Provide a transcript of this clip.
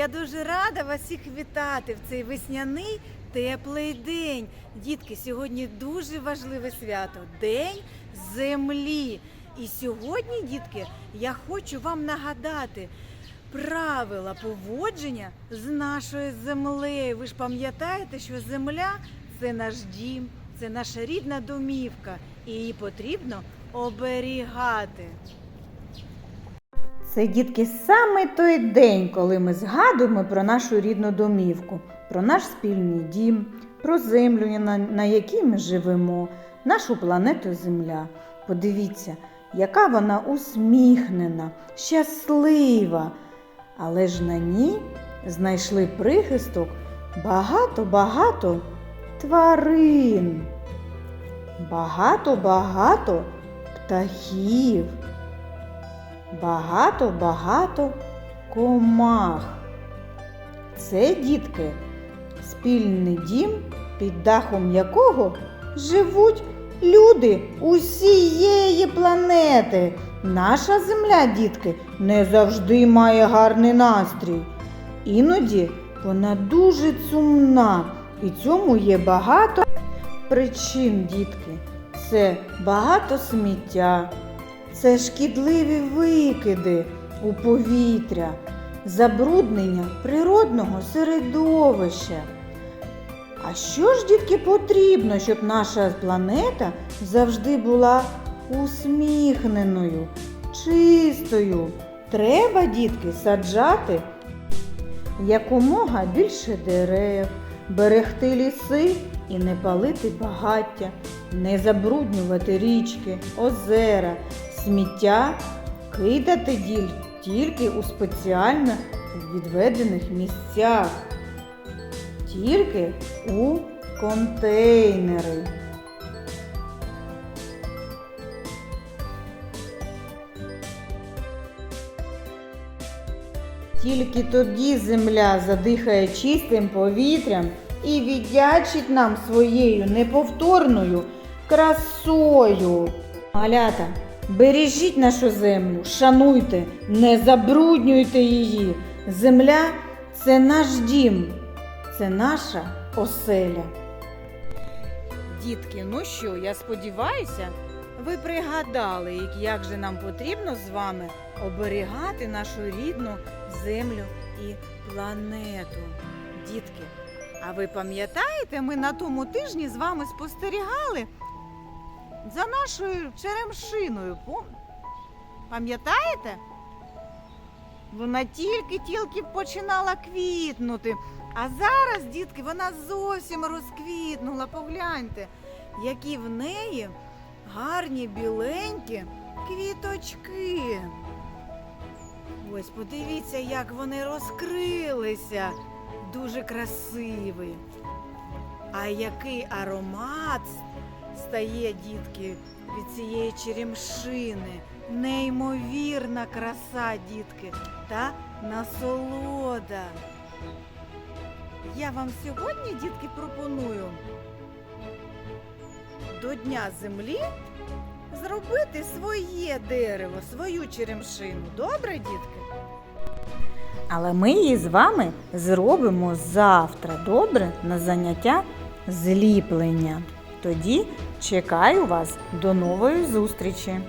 Я дуже рада вас всіх вітати в цей весняний теплий день. Дітки, сьогодні дуже важливе свято День землі. І сьогодні, дітки, я хочу вам нагадати правила поводження з нашою землею. Ви ж пам'ятаєте, що земля це наш дім, це наша рідна домівка, і її потрібно оберігати. Це дітки саме той день, коли ми згадуємо про нашу рідну домівку, про наш спільний дім, про землю, на, якій ми живемо, нашу планету Земля. Подивіться, яка вона усміхнена, щаслива. Але ж на ній знайшли прихисток багато-багато тварин. Багато-багато птахів багато-багато комах. Це дітки, спільний дім, під дахом якого живуть люди усієї планети. Наша земля, дітки, не завжди має гарний настрій. Іноді вона дуже сумна, і цьому є багато причин, дітки. Це багато сміття, це шкідливі викиди у повітря, забруднення природного середовища. А що ж, дітки, потрібно, щоб наша планета завжди була усміхненою, чистою? Треба, дітки, саджати якомога більше дерев, берегти ліси і не палити багаття, не забруднювати річки, озера, сміття кидати діль тільки у спеціально відведених місцях, тільки у контейнери. Тільки тоді земля задихає чистим повітрям і віддячить нам своєю неповторною красою. Малята, бережіть нашу землю, шануйте, не забруднюйте її. Земля це наш дім, це наша оселя. Дітки, ну що, я сподіваюся, ви пригадали, як- же нам потрібно з вами оберігати нашу рідну землю і планету. Дітки, а ви пам'ятаєте, ми на тому тижні з вами спостерігали за нашою черемшиною. Пам'ятаєте? Вона тільки-тільки починала квітнути. А зараз, дітки, вона зовсім розквітнула. Погляньте, які в неї гарні біленькі квіточки. Ось подивіться, як вони розкрилися. Дуже красиві. А який аромат стає, дітки, від цієї черемшини. Неймовірна краса, дітки, та насолода. Я вам сьогодні, дітки, пропоную до Дня землі зробити своє дерево, свою черемшину. Добре, дітки? Але ми її з вами зробимо завтра, добре, на заняття зліплення. Тоді чекаю вас до нової зустрічі!